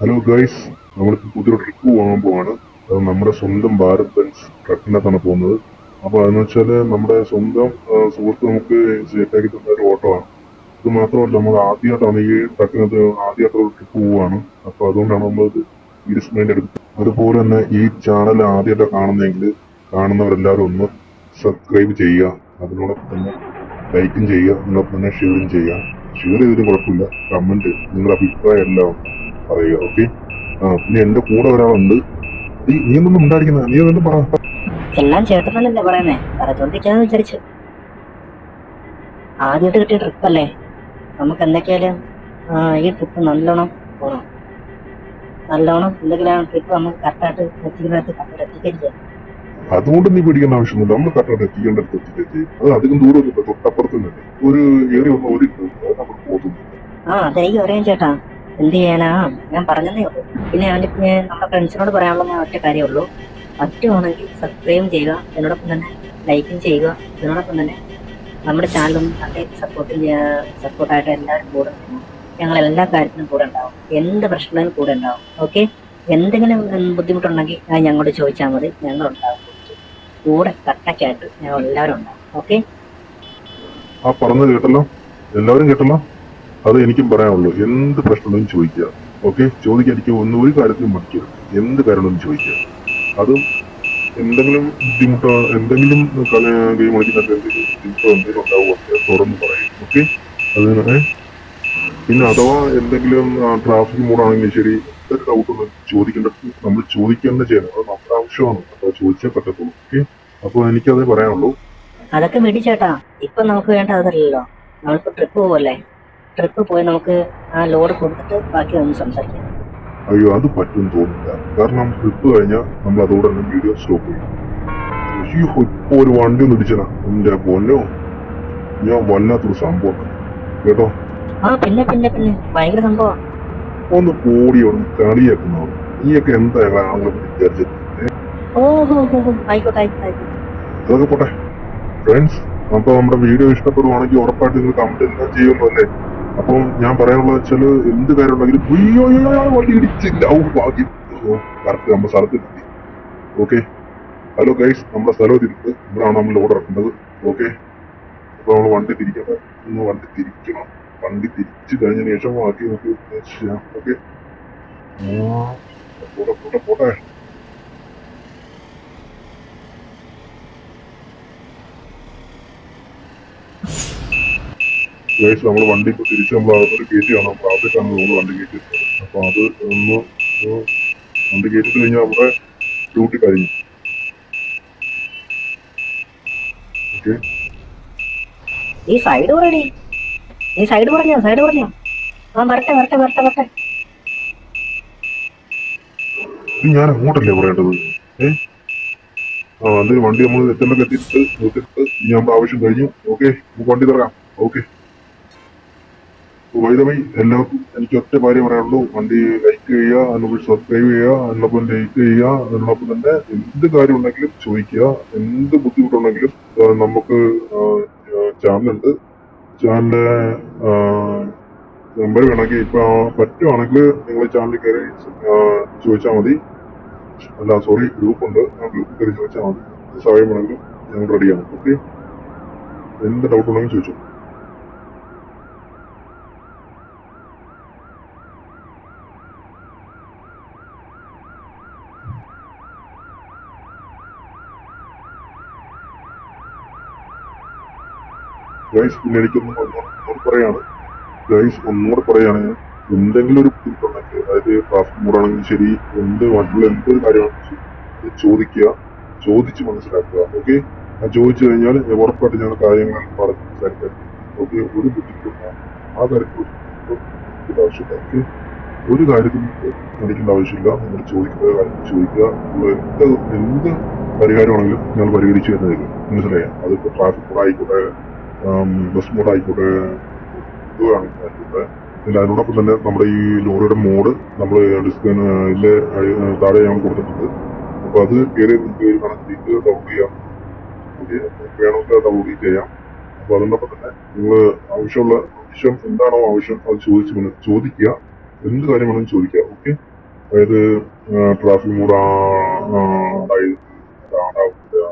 Hello guys നമ്മൾ പുതിയൊരു trip പോകാൻ പോവാണ്. അത് നമ്മുടെ സ്വന്തം ഭാരത് ബെൻസ് ട്രക്കിനകത്താണ് പോകുന്നത്. അപ്പോൾ അതെന്ന് വെച്ചാൽ നമ്മുടെ സ്വന്തം സുഹൃത്ത് നമുക്ക് സെറ്റാക്കി തന്ന ഒരു ഓട്ടോ ആണ്. ഇത് മാത്രമല്ല നമ്മൾ ആദ്യമായിട്ടാണ് ഈ ട്രക്കിനകത്ത് ആദ്യമായിട്ട് ഒരു ട്രിപ്പ് പോവാണ്. അപ്പോൾ അതുകൊണ്ടാണ് നമ്മൾ ഇൻവെസ്റ്റ്മെന്റ് എടുത്തത്. അതുപോലെ തന്നെ ഈ ചാനൽ ആദ്യമായിട്ട് കാണുന്നെങ്കിൽ കാണുന്നവരെല്ലാവരും ഒന്ന് സബ്സ്ക്രൈബ് ചെയ്യുക. അതിനോടൊപ്പം തന്നെ ലൈക്കും ചെയ്യുക. അതിനോടൊപ്പം തന്നെ ഷെയറും ചെയ്യുക. ഷെയർ ചെയ്തിട്ട് കുഴപ്പമില്ല. കമന്റ് നിങ്ങളുടെ അഭിപ്രായം എല്ലാം പറയുക ഓക്കെ പിന്നെ എന്റെ കൂടെ ഒരാളുണ്ട്. നീ നീ ഒന്നും ഉണ്ടായിരിക്കുന്ന നീ ഒന്നും പറ? എല്ലാം ചേട്ടനല്ലേ പറയുന്നേ. പറഞ്ഞോണ്ടിരിക്കാന്ന് വിചാരിച്ചു. ആദ്യമായിട്ട് കിട്ടിയ ട്രിപ്പ് അല്ലേ? നമുക്ക് എന്തൊക്കെയായാലും ആ, ഈ ട്രിപ്പ് നല്ലോണം പോകണം നല്ലോണം എന്തെങ്കിലും ട്രിപ്പ് നമുക്ക് കറക്റ്റായിട്ട് എത്തിക്കുന്നിടത്ത് കറക്റ്റ് എത്തിക്കുകയും ചെയ്യാം. അതുകൊണ്ട് നീ പേടിക്കേണ്ട ആവശ്യമൊന്നുമില്ല. നമ്മൾ കറക്റ്റായിട്ട് എത്തിക്കേണ്ടടുത്ത് എത്തിക്കുകയും ചെയ്യും. അത് അധികം ദൂരം തൊട്ടപ്പുറത്ത് തന്നെ ഒരു ഏറിയ ഒന്ന് ഒരു നമുക്ക് നമ്മൾ പോകുന്നു ആ അതെനിക്ക് അറിയാം ചേട്ടാ. എന്ത് ചെയ്യാനാ? ഞാൻ പറഞ്ഞതേ ഉള്ളൂ. പിന്നെ അവന്റെ നമ്മുടെ ഫ്രണ്ട്സിനോട് പറയാനുള്ള ഒറ്റ കാര്യമുള്ളൂ പറ്റുവാണെങ്കിൽ സബ്സ്ക്രൈബ് ചെയ്യുക അതിനോടൊപ്പം തന്നെ ലൈക്കും ചെയ്യുക ഇതിനോടൊപ്പം തന്നെ നമ്മുടെ ചാനലും നല്ല സപ്പോർട്ടും സപ്പോർട്ടായിട്ട് എല്ലാവരും കൂടെ ഞങ്ങൾ എല്ലാ കാര്യത്തിനും കൂടെ ഉണ്ടാവും. എന്ത് പ്രശ്നങ്ങളും കൂടെ ഉണ്ടാവും. ഓക്കെ എന്തെങ്കിലും ബുദ്ധിമുട്ടുണ്ടെങ്കിൽ അത് ഞങ്ങളോട് ചോദിച്ചാൽ മതി. ഞങ്ങളുണ്ടാവും കൂടെ കട്ടക്കായിട്ട് ഞങ്ങൾ എല്ലാവരും ഉണ്ടാവും. ഓക്കെ ആ പറഞ്ഞു കേട്ടല്ലോ. എല്ലാവരും കേട്ടല്ലോ? അത് എനിക്കും പറയാനുള്ളൂ. എന്ത് പ്രശ്നങ്ങളും ചോദിക്കുക. ഓക്കെ ചോദിക്കാൻ എനിക്ക് ഒന്നും ഒരു കാര്യത്തിലും മടിക്കരുത്. എന്ത് കാര്യങ്ങളും ചോദിക്കുക. അതും എന്തെങ്കിലും ബുദ്ധിമുട്ടോ എന്തെങ്കിലും ഗെയിം കളിക്കുന്നതിന് എന്തെങ്കിലും ബുദ്ധിമുട്ടോ എന്തെങ്കിലും ഉണ്ടാവുമോ തുറന്ന് പറയും. ഓക്കെ അതിന് പിന്നെ അഥവാ എന്തെങ്കിലും ട്രാഫിക് മോഡാണെങ്കിലും ശരി എന്തൊരു ഡൗട്ട് ഉണ്ടെങ്കിൽ ചോദിക്കേണ്ടത് നമ്മൾ ചോദിക്കുക തന്നെ ചെയ്യണം. അത് നമ്മുടെ ആവശ്യമാണ്. അപ്പോൾ ചോദിച്ചേ പറ്റത്തുള്ളൂ. ഓക്കെ അപ്പോൾ എനിക്കതേ പറയാനുള്ളൂ. അതൊക്കെ വിടി ചേട്ടാ ഇപ്പൊ നമുക്ക് വേണ്ട അതല്ലല്ലോ. നമ്മളിപ്പോ ട്രിപ്പ് പോവല്ലേ? ട്രിപ്പ് പോയി നമുക്ക് ആ ലോഡ് കൊടുത്തിട്ട് ബാക്കി ഒന്ന് സംസാരിക്കാം. അയ്യോ അത് പറ്റും തോന്നില്ല കാരണം ട്രിപ്പ് കഴിഞ്ഞാൽ നമ്മൾ അതോടെ തന്നെ വീഡിയോ സ്റ്റോപ്പ് ചെയ്യും. അയ്യോ ഇപ്പൊ ഒരു വണ്ടി ഒന്ന് ഇടിച്ചന എന്റെ പൊന്നോ. ഞാൻ വല്ലാത്തൊരു സംഭവം കേട്ടോ? ആ പിന്നെ പിന്നെ പിന്നെ. ഭയങ്കര സംഭവം. ഒന്ന് കൂടി ഒന്ന് കളിയാക്കുന്നവർ. നീയൊക്കെ എന്തായാലും ആളുകളെ വിചാരിച്ചത് ഓ ഹോ ഹോ ഹോ. ആയിക്കോട്ടെ ആയിക്കോട്ടെ ആയിക്കോട്ടെ. അതൊക്കെ പോട്ടെ. ഫ്രണ്ട്സ് അപ്പൊ നമ്മുടെ വീഡിയോ ഇഷ്ടപ്പെടുവാണെങ്കിൽ ഉറപ്പായിട്ട് നിങ്ങൾ കമന്റ് എല്ലാം ചെയ്യുമല്ലോ അല്ലേ അപ്പം ഞാൻ പറയാനുള്ളത് വെച്ചാൽ എന്ത് കാര്യം ഉണ്ടെങ്കിലും അയ്യോ വണ്ടി ഇടിച്ചില്ല. ഔ ഭാഗ്യം. കറക്റ്റ് നമ്മുടെ സ്ഥലത്ത് കിട്ടി ഓക്കെ? ഹലോ ഗൈസ് നമ്മുടെ സ്ഥലം തിരിച്ച് ഇവിടെയാണ് നമ്മൾ ഓർഡർ ഇറക്കുന്നത്. ഓക്കെ? അപ്പൊ നമ്മൾ വണ്ടി തിരിക്കണം ഒന്ന് വണ്ടി തിരിക്കണം. വണ്ടി തിരിച്ചു കഴിഞ്ഞതിന് ശേഷം ബാക്കി ചെയ്യാം. ഓക്കെ? പോട്ടെ പോട്ടെ പോട്ടെ. ഗൈസ് നമ്മൾ വണ്ടി ഇപ്പൊ തിരിച്ച് നമ്മൾ അകത്തോട്ട് കയറ്റിയാണ് നമ്മൾ അകത്തേക്കാണ് നമ്മൾ വണ്ടി കയറ്റിയത് അപ്പൊ അത് ഒന്ന് വണ്ടി കയറ്റിട്ട് കഴിഞ്ഞാൽ നമ്മുടെ ഡ്യൂട്ടി കഴിഞ്ഞു. ഓക്കെ നീ സൈഡ് പറയണേ നീ സൈഡ് പറഞ്ഞോ സൈഡ് പറഞ്ഞോ. ആ വരട്ടെ വരട്ടെ വരട്ടെ വരട്ടെ. ഞാൻ അങ്ങോട്ടല്ലേ പറയേണ്ടത്? ഏ? ആ എന്തെങ്കിലും വണ്ടി നമ്മൾ എത്തേണ്ടൊക്കെ എത്തിയിട്ട് നിർത്തിയിട്ട് ഇനി നമ്മുടെ ആവശ്യം കഴിഞ്ഞു. ഓക്കെ നമുക്ക് വണ്ടി തുറക്കാം. ഓക്കെ വൈദമായി എല്ലാവർക്കും എനിക്ക് ഒറ്റ കാര്യം പറയാനുള്ളൂ. വണ്ടി ലൈക്ക് ചെയ്യുക അതിനൊപ്പം സബ്സ്ക്രൈബ് ചെയ്യുക അതിനൊപ്പം ലൈക്ക് ചെയ്യുക അതിനോടൊപ്പം തന്നെ എന്ത് കാര്യം ഉണ്ടെങ്കിലും ചോദിക്കുക. എന്ത് ബുദ്ധിമുട്ടുണ്ടെങ്കിലും നമുക്ക് ചാനലുണ്ട് ചാനലിന്റെ നമ്പർ വേണമെങ്കിൽ ഇപ്പൊ പറ്റുവാണെങ്കിൽ നിങ്ങൾ ചാനലിൽ കയറി ചോദിച്ചാൽ മതി. അല്ല സോറി ഗ്രൂപ്പ് ഉണ്ട്. ആ ഗ്രൂപ്പിൽ കയറി ചോദിച്ചാൽ മതി. സഹായം വേണമെങ്കിലും ഞങ്ങൾ റെഡിയാണ് ഓക്കെ എന്ത് ഡൗട്ട് ഉണ്ടെങ്കിലും ചോദിച്ചു. ഗൈസ് പിന്നെ എനിക്കൊന്നും ഒന്നുകൂടെ പറയാണ്. ഗൈസ് ഒന്നുകൂടെ പറയാണ് എന്തെങ്കിലും ഒരു ബുദ്ധിമുട്ടുണ്ടെങ്കിൽ അതായത് ട്രാഫിക് മൂടാണെങ്കിലും ശരി എന്ത് മറ്റുള്ള എന്തൊരു കാര്യമാണെങ്കിലും ശരി ചോദിക്കുക ചോദിച്ച് മനസ്സിലാക്കുക ഓക്കെ ഞാൻ ചോദിച്ചു കഴിഞ്ഞാൽ ഉറപ്പായിട്ട് ഞങ്ങൾ കാര്യങ്ങൾ പറഞ്ഞ് മനസ്സിലാക്കാൻ ഓക്കെ ഒരു ബുദ്ധിമുട്ടില്ല ആ കാര്യത്തിൽ ആവശ്യമില്ല ഓക്കെ ഒരു കാര്യത്തിലും പേടിക്കേണ്ട ആവശ്യമില്ല. നിങ്ങൾ ചോദിക്കുന്ന കാര്യം ചോദിക്കുക. എന്ത് എന്ത് പരിഹാരമാണെങ്കിലും ഞങ്ങൾ പരിഹരിച്ചു തരുന്നതായിരിക്കും. മനസ്സിലായോ? അതിപ്പോൾ ട്രാഫിക് മൂടായിക്കോട്ടെ ബസ് മോഡ് ആയിക്കോട്ടെ. പിന്നെ അതിനോടൊപ്പം തന്നെ നമ്മുടെ ഈ ലോറിയുടെ മോഡ് നമ്മൾ ഡിസ്കിലെ താഴെ ഞാൻ കൊടുത്തിട്ടുണ്ട്. അപ്പൊ അത് കയറി കണക്ട് ചെയ്ത് ഡൗൺലോഡ് ചെയ്യാം. വേണമെങ്കിൽ ഡൗൺലോഡ് ചെയ്യാം. അപ്പൊ അതിനോടൊപ്പം തന്നെ നിങ്ങൾ ആവശ്യമുള്ള ആവശ്യം എന്താണോ ആവശ്യം അത് ചോദിച്ച് ചോദിക്കുക. എന്ത് കാര്യം വേണമെങ്കിലും ചോദിക്കുക. ഓക്കെ അതായത് ട്രാഫിക് മൂഡ് ആയി ആടാവില്ല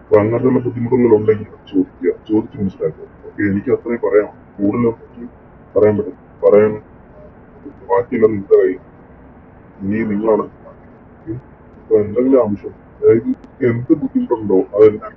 അപ്പൊ അങ്ങനത്തെ ബുദ്ധിമുട്ടുകളുണ്ടെങ്കിൽ ചോദിക്കുക. ചോദിച്ച് മനസ്സിലാക്കുക ഓക്കെ എനിക്ക് അത്രയും പറയാം. കൂടുതലൊന്നും പറയാൻ പറ്റും. പറയാൻ ബാക്കിയുള്ള നിങ്ങളുടെ കയ്യിൽ. ഇനി നിങ്ങളാണ് ഇപ്പൊ എന്തെങ്കിലും ആവശ്യം അതായത് എന്ത് ബുദ്ധിമുട്ടുണ്ടോ അതെല്ലാം